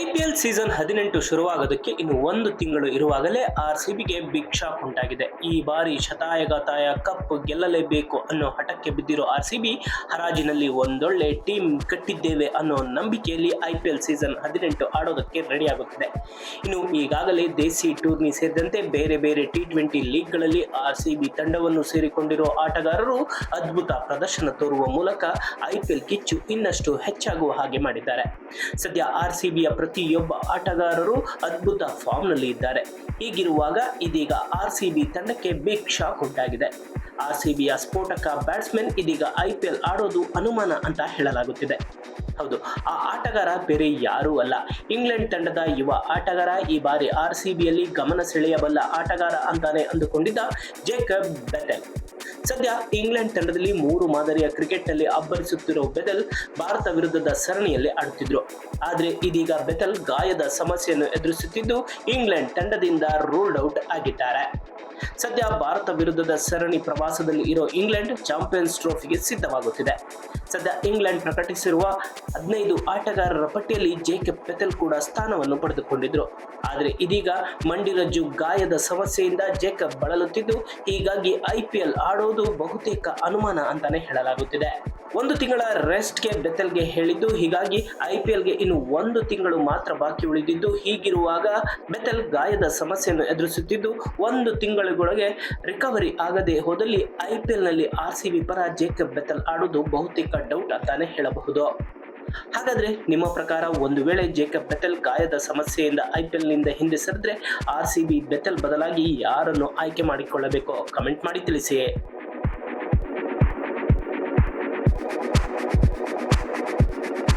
IPL season ಹದಿನೆಂಟು ಶುರುವಾಗೋದಕ್ಕೆ ಇನ್ನು ಒಂದು ತಿಂಗಳು ಇರುವಾಗಲೇ ಆರ್ ಸಿಬಿಗೆ ಬಿಗ್ ಶಾಕ್ ಉಂಟಾಗಿದೆ. ಈ ಬಾರಿ ಶತಾಯಗತಾಯ ಕಪ್ ಗೆಲ್ಲಲೇಬೇಕು ಅನ್ನೋ ಹಠಕ್ಕೆ ಬಿದ್ದಿರೋ ಆರ್ ಸಿಬಿ ಹರಾಜಿನಲ್ಲಿ ಒಂದೊಳ್ಳೆ ಟೀಮ್ ಕಟ್ಟಿದ್ದೇವೆ ಅನ್ನೋ ನಂಬಿಕೆಯಲ್ಲಿ ಐಪಿಎಲ್ ಸೀಸನ್ ಹದಿನೆಂಟು ಆಡೋದಕ್ಕೆ ರೆಡಿಯಾಗುತ್ತಿದೆ. ಇನ್ನು ಈಗಾಗಲೇ ದೇಸಿ ಟೂರ್ನಿ ಸೇರಿದಂತೆ ಬೇರೆ ಬೇರೆ ಟಿ ಟ್ವೆಂಟಿ ಲೀಗ್ಗಳಲ್ಲಿ ಆರ್ ಸಿಬಿ ತಂಡವನ್ನು ಸೇರಿಕೊಂಡಿರೋ ಆಟಗಾರರು ಅದ್ಭುತ ಪ್ರದರ್ಶನ ತೋರುವ ಮೂಲಕ ಐಪಿಎಲ್ ಕಿಚ್ಚು ಇನ್ನಷ್ಟು ಹೆಚ್ಚಾಗುವ ಹಾಗೆ ಮಾಡಿದ್ದಾರೆ. ಸದ್ಯ ಆರ್ ಸಿಬಿಯ ಪ್ರತಿಯೊಬ್ಬ ಆಟಗಾರರು ಅದ್ಭುತ ಫಾರ್ಮ್ನಲ್ಲಿ ಇದ್ದಾರೆ. ಹೀಗಿರುವಾಗ ಇದೀಗ ಆರ್ ಸಿಬಿ ತಂಡಕ್ಕೆ ಬಿಗ್ ಶಾಕ್ ಉಂಟಾಗಿದೆ. ಆರ್ ಸಿ ಬಿಯ ಸ್ಫೋಟಕ ಬ್ಯಾಟ್ಸ್ಮನ್ ಇದೀಗ ಐ ಪಿ ಎಲ್ ಆಡೋದು ಅನುಮಾನ ಅಂತ ಹೇಳಲಾಗುತ್ತಿದೆ. ಹೌದು, ಆ ಆಟಗಾರ ಬೇರೆ ಯಾರೂ ಅಲ್ಲ. ಇಂಗ್ಲೆಂಡ್ ತಂಡದ ಯುವ ಆಟಗಾರ ಈ ಬಾರಿ ಆರ್ ಸಿ ಬಿಯಲ್ಲಿ ಗಮನ ಸೆಳೆಯಬಲ್ಲ ಆಟಗಾರ ಅಂತಾನೆ ಅಂದುಕೊಂಡಿದ್ದ ಜೇಕಬ್ ಬೆಟೆಲ್. ಸದ್ಯ ಇಂಗ್ಲೆಂಡ್ ತಂಡದಲ್ಲಿ ಮೂರು ಮಾದರಿಯ ಕ್ರಿಕೆಟ್ನಲ್ಲಿ ಅಬ್ಬರಿಸುತ್ತಿರುವ ಬೆದಲ್ ಭಾರತ ವಿರುದ್ಧದ ಸರಣಿಯಲ್ಲಿ ಆಡುತ್ತಿದ್ರು. ಆದರೆ ಇದೀಗ ಬೆತಲ್ ಗಾಯದ ಸಮಸ್ಯೆಯನ್ನು ಎದುರಿಸುತ್ತಿದ್ದು ಇಂಗ್ಲೆಂಡ್ ತಂಡದಿಂದ ರೂಲ್ಡ್ ಔಟ್ ಆಗಿದ್ದಾರೆ. ಸದ್ಯ ಭಾರತ ವಿರುದ್ಧದ ಸರಣಿ ಪ್ರವಾಸದಲ್ಲಿ ಇರೋ ಇಂಗ್ಲೆಂಡ್ ಚಾಂಪಿಯನ್ಸ್ ಟ್ರೋಫಿಗೆ ಸಿದ್ಧವಾಗುತ್ತಿದೆ. ಸದ್ಯ ಇಂಗ್ಲೆಂಡ್ ಪ್ರಕಟಿಸಿರುವ ಹದಿನೈದು ಆಟಗಾರರ ಪಟ್ಟಿಯಲ್ಲಿ ಜೇಕಬ್ ಪೆತೆಲ್ ಕೂಡ ಸ್ಥಾನವನ್ನು ಪಡೆದುಕೊಂಡಿದ್ರು. ಆದರೆ ಇದೀಗ ಮಂಡಿರಜ್ಜು ಗಾಯದ ಸಮಸ್ಯೆಯಿಂದ ಜೇಕಬ್ ಬಳಲುತ್ತಿದ್ದು, ಹೀಗಾಗಿ ಐಪಿಎಲ್ ಆಡೋದು ಬಹುತೇಕ ಅನುಮಾನ ಅಂತಾನೆ ಹೇಳಲಾಗುತ್ತಿದೆ. ಒಂದು ತಿಂಗಳ ರೆಸ್ಟ್ಗೆ ಬೆತೆಲ್ಗೆ ಹೇಳಿದ್ದು, ಹೀಗಾಗಿ ಐಪಿಎಲ್ಗೆ ಇನ್ನು ಒಂದು ತಿಂಗಳು ಮಾತ್ರ ಬಾಕಿ ಉಳಿದಿದ್ದು, ಹೀಗಿರುವಾಗ ಬೆತೆಲ್ ಗಾಯದ ಸಮಸ್ಯೆಯನ್ನು ಎದುರಿಸುತ್ತಿದ್ದು, ಒಂದು ತಿಂಗಳಿಗೊಳಗೆ ರಿಕವರಿ ಆಗದೆ ಹೋದಲ್ಲಿ ಐಪಿಎಲ್ನಲ್ಲಿ ಆರ್ ಸಿ ಪರ ಜೇಕಬ್ ಬೆತಲ್ ಆಡುವುದು ಬಹುತೇಕ ಡೌಟ್ ಅಂತಾನೆ ಹೇಳಬಹುದು. ಹಾಗಾದ್ರೆ ನಿಮ್ಮ ಪ್ರಕಾರ ಒಂದು ವೇಳೆ ಜೇಕಬ್ ಬೆತೆಲ್ ಗಾಯದ ಸಮಸ್ಯೆಯಿಂದ ಐಪಿಎಲ್ನಿಂದ ಹಿಂದೆ ಸರಿದ್ರೆ ಆರ್ ಸಿ ಬಿ ಬೆತೆಲ್ ಬದಲಾಗಿ ಯಾರನ್ನು ಆಯ್ಕೆ ಮಾಡಿಕೊಳ್ಳಬೇಕು? ಕಮೆಂಟ್ ಮಾಡಿ ತಿಳಿಸಿ.